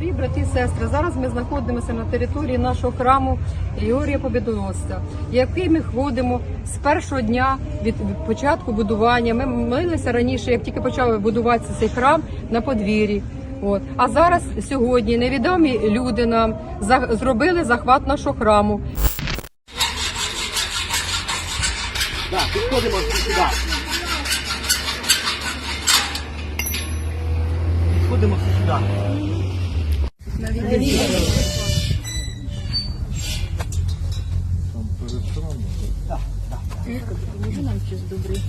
Дорогі брати і сестри, зараз ми знаходимося на території нашого храму Георгія Побєдоносця, який ми ходимо з першого дня від початку будування. Ми молилися раніше, як тільки почав будуватися цей храм на подвір'ї. От а зараз сьогодні невідомі люди нам за- зробили захват нашого храму. Так, підходимо сюди. Підходимо сюди. Там перед храмом, так? Так, так. Може нам щось добрий?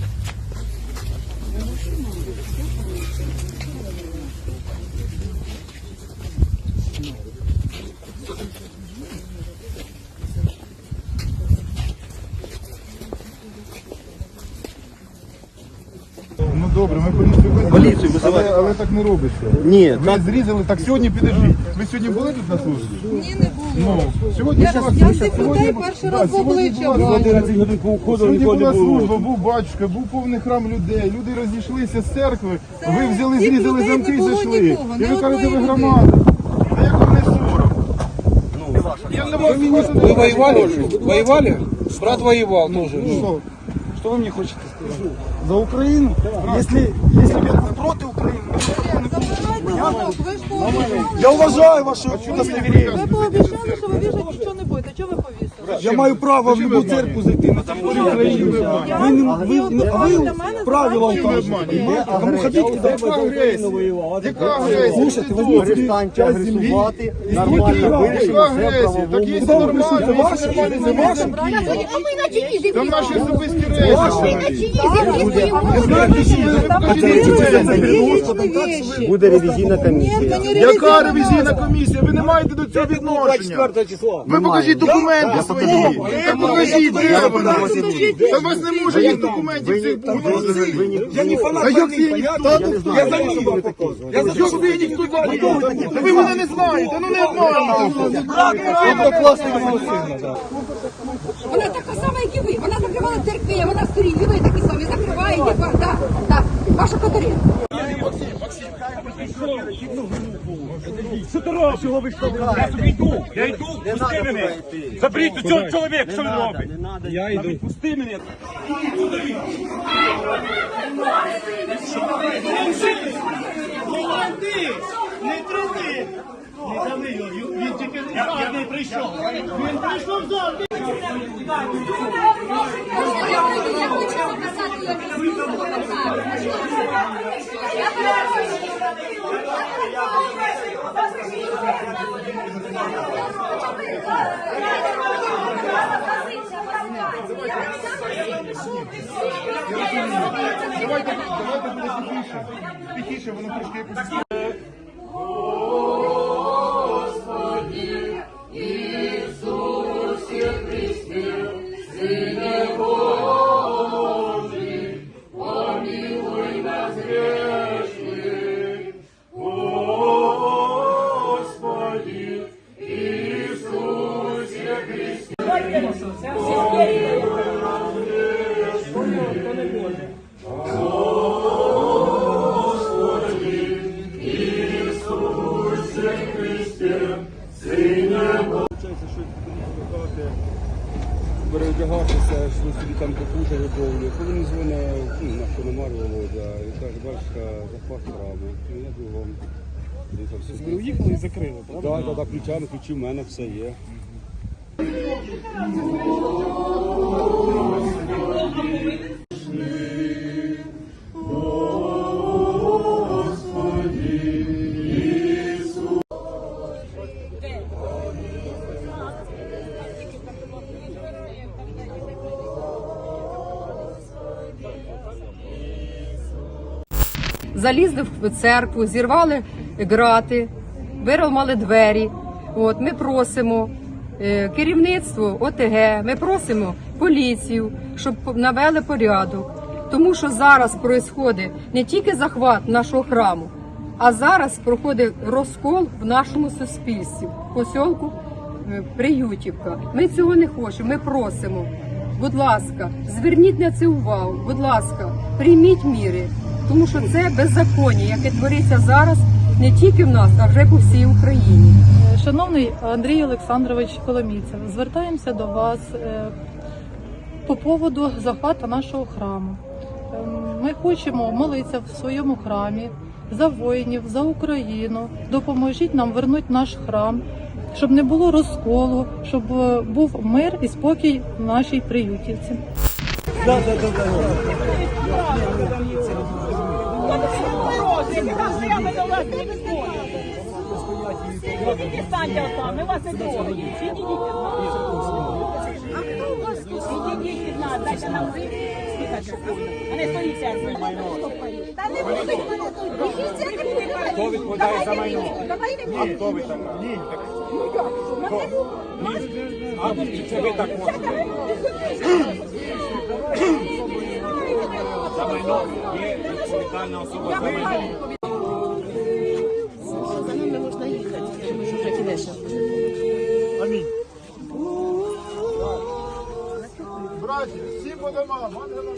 Ну добре, ми поїхали. Поліцію але, визивайте. але так не робиться. Ні, Ви зрізали, так сьогодні підождіть. Ви сьогодні були тут на службі? Ні, не було. Ну, сьогодні Я, ж вас- я цих сьогодні- людей перший раз в сьогодні обличчя була- бачу. 11 годин поуходили, Сьогодні нікого не була служба, був батюшка, був повний храм людей. Люди розійшлися з церкви. Це Ви взяли, цих зрізали людей замки не і було зайшли. нікого, І ні ви кажете, ви одної громада. А як вам не сором? Я вас Вы воевали? Воевали? Брат воевал тоже. Ну, Що? Что вы мне хотите сказать? За Украину? Если, если ви против Украины, ви. Я уважаю вашу Ви удостоверение. пообіцяли, що ви вішати нічого не будете. Чого ви повісили? Я маю право в любую церкву зайти на територію України. Ви, не- ви, ви, а ви правила кажете. Кому яка агресія? Яка агресія? Слушайте, Ти возьмите тут. Станьте Яка нормально Яка агресія? Так є Куди ви прийшли? Це є ваші? нормально, Це це ваші? ваші. Це наші особисті речі. Буде ревізійна комісія. Яка ревізійна комісія? Ви не маєте до цього відношення. числа. Ви покажіть документи свої. Та покажіть, де вони. Та у вас не може їх документів цих бути. Я не фанат А як войны, це понятно? ніхто? Я за ним вам показываю. Я за Що ж ви ніхто не знаєте? Та ви мене не знаєте, ну не обманюйте. Одноклассник моего сына, да. Вона така сама, як і ви. Вона закривала церкви, вона сторін, і ви такі самі закриваєте. Так, так. Ваша Катерина. Я собі йду, я йду, пусти мене. Заберіть у цього чоловіка, що він робить? Я иду. Пусти мене. Не трогай! Не дави його, він тільки не прийшов. Він прийшов зараз. Давайте, давайте буде тихіше. Тихіше, воно трошки якось. Переодягався, що собі там капуша готовлю. Коли він дзвонить, ну, на що немає Володя, і каже, бачка, захват храму. Ну, я бігом. Ви уїхали і закрили, правда? Так, так, так, ключами, ключі в мене все є. Залізли в церкву, зірвали грати, виламали двері. От ми просимо е, керівництво ОТГ, ми просимо поліцію, щоб навели порядок. Тому що зараз відбувається не тільки захват нашого храму, а зараз проходить розкол в нашому суспільстві, в посілку е, Приютівка. Ми цього не хочемо. Ми просимо. Будь ласка, зверніть на це увагу. Будь ласка, прийміть міри, тому що це беззаконня, яке твориться зараз не тільки в нас, а вже по всій Україні. Шановний Андрій Олександрович Коломійцев, звертаємося до вас е, по поводу захвату нашого храму. Ем, Ми хочемо молитися в своєму храмі за воїнів, за Україну. Допоможіть нам вернути наш храм, щоб не було розколу, щоб е, був мир і спокій в нашій приютівці. Станьте отам, ми вас не трогаємо. Відійдіть від нас. Відійдіть від нас, дайте нам спікати. А не стоїться. Та не буде. Хто відповідає за майно? А хто ви така? А чи ви так можете? відповідальна особа за мене. За нами можна їхати, якщо ми ж вже кінець. Амінь. Браті, всі по домам, ангелам